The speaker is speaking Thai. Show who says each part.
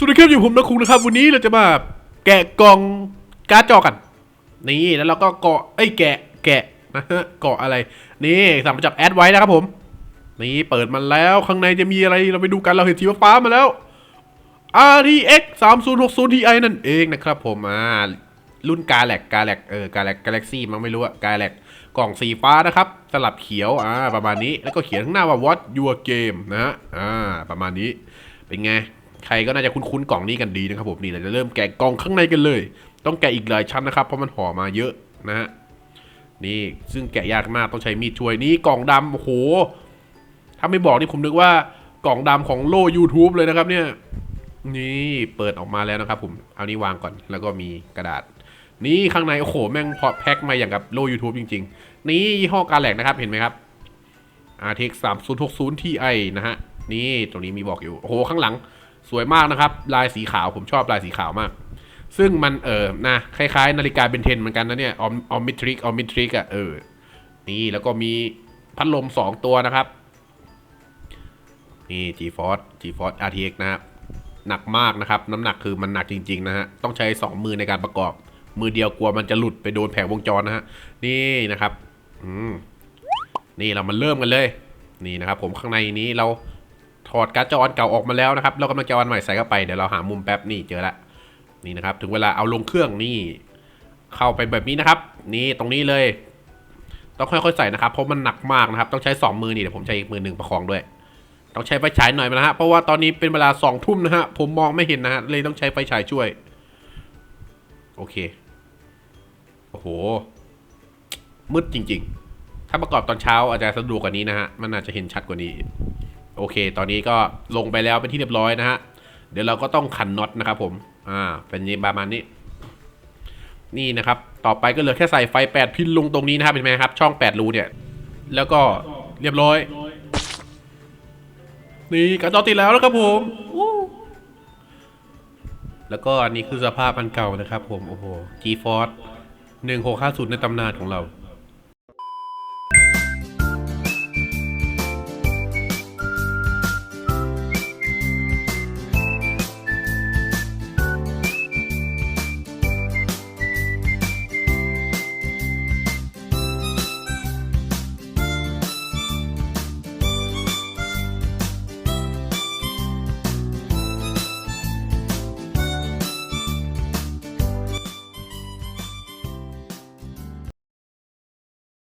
Speaker 1: วัสดีครับอยู่ผมนะคุงนะครับ วันนี้เราจะมาแกะกล่องการ์ดจอกัน นี่แล้วเราก็เกาะเอ้แกะแกะนะฮะเกาะอะไร นี่สั่งมาจากแอดไว้นะครับผม นี่เปิดมาแล้วข้างในจะมีอะไรเราไปดูกันเราเห็นสีฟ้ามาแล้ว RTX 3060 Ti นั่นเองนะครับผมอ่ารุ่นกาแล็กกาแล็กเออกาแล็กกาแล็กซี่มั้งไม่รู้อะกาแล็กกล่องสีฟ้านะครับ สลับเขียวอ่าประมาณนี้แล้วก็เขียนข้างหน้าว่า what your game นะฮะอ่าประมาณนี้เป็นไง ใครก็น่าจะคุ้นๆกล่องนี้กันดีนะครับผมนี่เราจะเริ่มแกะกล่องข้างในกันเลย ต้องแกะอีกหลายชั้นนะครับเพราะมันห่อมาเยอะนะฮะนี่ซึ่งแกะยากมากต้องใช้มีดช่วยนี่กล่องดำโอ้โหถ้าไม่บอกนี่ผมนึกว่ากล่องดำของโล่ YouTube เลยนะครับเนี่ยนี่เปิดออกมาแล้วนะครับผมเอานี้วางก่อนแล้วก็มีกระดาษ นี่ข้างในโอ้โหแม่งพอแพ็คมาอย่างกับโล่ YouTube จริง ๆ นี่ยี่ห้อกาแหลกนะครับเห็นไหมครับ RTX 3060 Ti นะฮะนี่ตรงนี้มีบอกอยู่โอ้โหข้างหลัง สวยมากนะครับ ลายสีขาวผมชอบลายสีขาวมาก ซึ่งมันเออนะคล้ายๆ นาฬิกาเบนเทนเหมือนกันนะเนี่ยออมออมมิทริกออมมิทริกอะเออนี่แล้วก็มีพัดลมสองตัวนะครับ นี่ GeForce GeForce RTX นะครับหนักมากนะครับ น้ำหนักคือมันหนักจริงๆนะฮะต้องใช้สองมือในการประกอบ มือเดียวกลัวมันจะหลุดไปโดนแผงวงจรนะฮะนี่นะครับอืมนี่เรามาเริ่มกันเลย นี่นะครับ ผมข้างในนี้เรา ถอดการ์ดจออันเก่าออกมาแล้วนะครับเรากำลังจะอันใหม่ใส่เข้าไปเดี๋ยวเราหามุมแป๊บนี่เจอละนี่นะครับ ถึงเวลาเอาลงเครื่องนี่ เข้าไปแบบนี้นะครับ นี่ตรงนี้เลย ต้องค่อยๆใส่นะครับ เพราะมันหนักมากนะครับ ต้องใช้สองมือนี่เดี๋ยวผมใช้อีกมือหนึ่งประคองด้วย ต้องใช้ไฟฉายหน่อยนะฮะเพราะว่าตอนนี้เป็นเวลาสองทุ่มนะฮะผมมองไม่เห็นนะฮะเลยต้องใช้ไฟฉายช่วย โอเคโอ้โหมืดจริงๆ ถ้าประกอบตอนเช้าอาจจะสะดวกกว่านี้นะฮะ มันอาจจะเห็นชัดกว่านี้ โอเค ตอนนี้ก็ลงไปแล้วเป็นที่เรียบร้อยนะฮะ เดี๋ยวเราก็ต้องขันน็อตนะครับผม อ่า เป็นนี้ประมาณนี้ นี่นะครับ ต่อไปก็เหลือแค่ใส่ไฟ 8 พินลงตรงนี้นะครับเห็นไหมครับ ช่อง 8 รูเนี่ย แล้วก็เรียบร้อย นี่กระจอติดแล้วนะครับผม แล้วก็อันนี้คือสภาพอันเก่านะครับผม โอ้โห G-Force 1650 ในตำนานของเรา